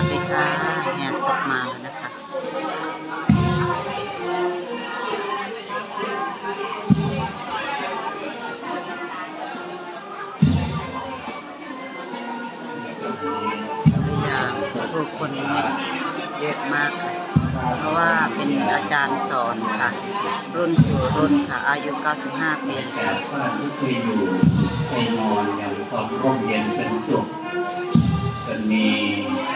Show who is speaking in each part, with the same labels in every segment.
Speaker 1: ัสดีค่ะแง่ศพมาแล้วนะคะพยายามผู้คนเนี่ยเยอะมากค่ะ เพราะว่าเป็นอาจารย์สอนค่ะ รุ่นสู่รุ่นค่ะ อายุ 95 ปีค่ะ
Speaker 2: บ้านที่เคยอยู่เคยนอนอย่างความร่มเย็นเป็นสุข จนมี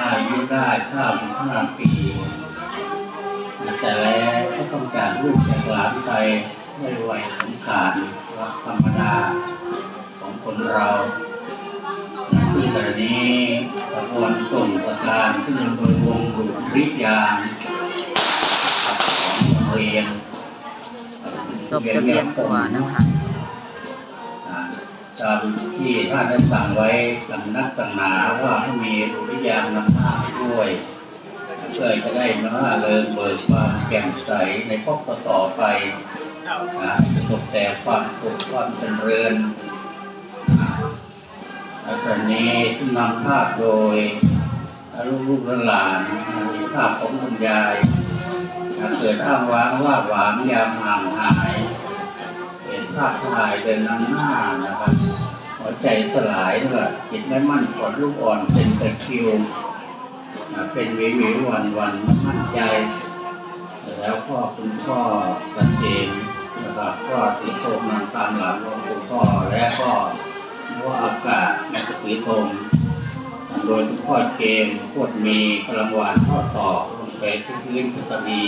Speaker 2: อายุได้ข้าวถึงห้าปี แต่แล้วก็ต้องการลูกจากหลานไปไม่ไหวสำคัญว่าธรรมดาของคนเราคือแต่นี้กระบวนส่งประการขึ้นโดยวงดุริยางของโรงเรียน
Speaker 1: ศพจะเวียนหัวนะคะ
Speaker 2: ตามที่ท่านได้สั่งไว้สำนักต่างหนาว่าให้มีรุริยางนำหน้าให้ด้วยเพื่อจะได้มาเริงเบิกบานแจ่มใสในพบต่อไปนะประสบแต่ความสุขความเจริญและตอนนี้ที่นำภาพโดยลูกๆหลานมีภาพของคุณยายเกิดอ้างว้างว่าหวานยามห่างหาย ภาพถ่ายเดินนำหน้านะครับ หัวใจสลายด้วยจิตไม่มั่นขนลูกอ่อนเป็นตะคิว เป็นวิววิววันวันมั่นใจ แล้วก็คุณพ่อตะเจนนะครับก็สีโทมนำตามหลังของคุณพ่อและก็ว่าอากาศนักสีโทมโดยคุณพ่อเกมพวดมีพลังหวานข้อต่อลงไปที่พื้นพุทธดี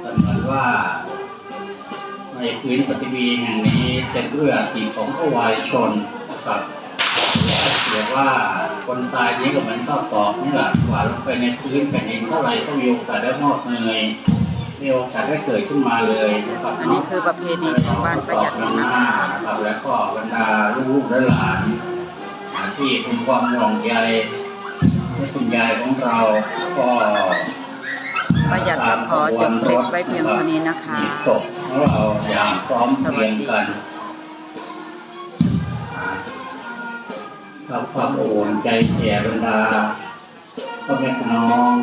Speaker 2: เสมือนว่า ในพื้นปฏิบีแห่งนี้เป็นเรื่องสีของพระวายชนนะครับเรียกว่าคนตายนี้ก็เหมือนข้าวตอกนี่แหละหวานลงไปในพื้นแผ่นดินเท่าไรก็มีโอกาสได้งอกเงยมีโอกาสได้เกิดขึ้นมาเลยนะครับ
Speaker 1: อันนี้คือประเพณีของบ้านประหยัดเองนะคะ
Speaker 2: นะครับแล้วก็บรรดาลูกๆและหลานที่คุณความห่วงใยให้คุณยายของเราก็
Speaker 1: ประหยัดก็ขอจบคลิปไว้เพียงเท่านี้นะคะ
Speaker 2: มีศพของเราอย่างพร้อมเพรียงกันความโอนใจแก่บรรดาพ่อแม่พี่น้อง